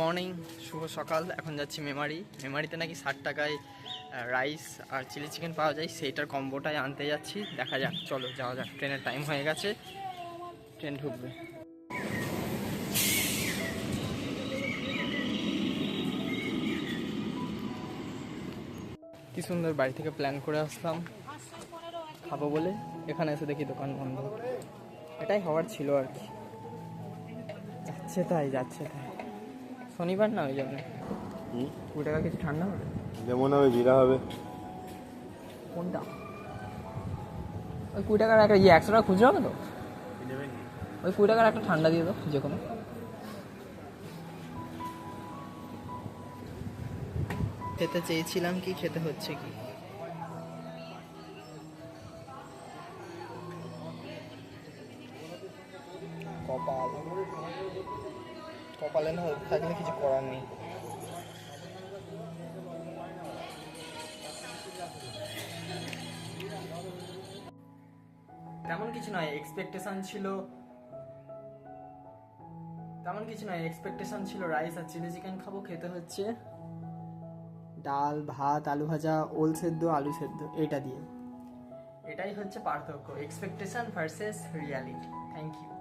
Morning, শুভ সকাল, এখন যাচ্ছি মেমারি। মেমারিতে নাকি ষাট টাকায় রাইস আর চিলি চিকেন পাওয়া যায়, সেইটার কম্বোটাই আনতে যাচ্ছি। দেখা যাক, চলো, যাওয়া যাক। ট্রেনের টাইম হয়ে গেছে, ট্রেন ঢুকবে। কি সুন্দর বাড়ি থেকে প্ল্যান করে আসলাম। খাব বলে, এখানে এসে দেখি দোকান বন্ধ। এটাই হওয়ার ছিল আর কি। যাচ্ছে তাই যাচ্ছে তাই। শনিবার না ওই জন্য। কুড়ি টাকা কিছু ঠান্ডা হবে? যেমন হবে জিরা হবে। কোনটা? ওই কুড়ি টাকার একটা ইয়ে একশো টাকা খুচরো হবে তো? ওই কুড়ি টাকার একটা ঠান্ডা দিয়ে দাও যে কোনো। খেতে চেয়েছিলাম কি খেতে হচ্ছে কি? কপাল। কপালে না থাকলে কিছু করার নেই। তেমন কিছু নয় এক্সপেকটেশন ছিল। তেমন কিছু নয় এক্সপেকটেশন ছিল রাইস আর চিলি চিকেন খাব, খেতে হচ্ছে। ডাল, ভাত, আলু ভাজা, ওল সেদ্ধ, আলু সেদ্ধ, এটা দিয়ে। এটাই হচ্ছে পার্থক্য expectation versus reality thank you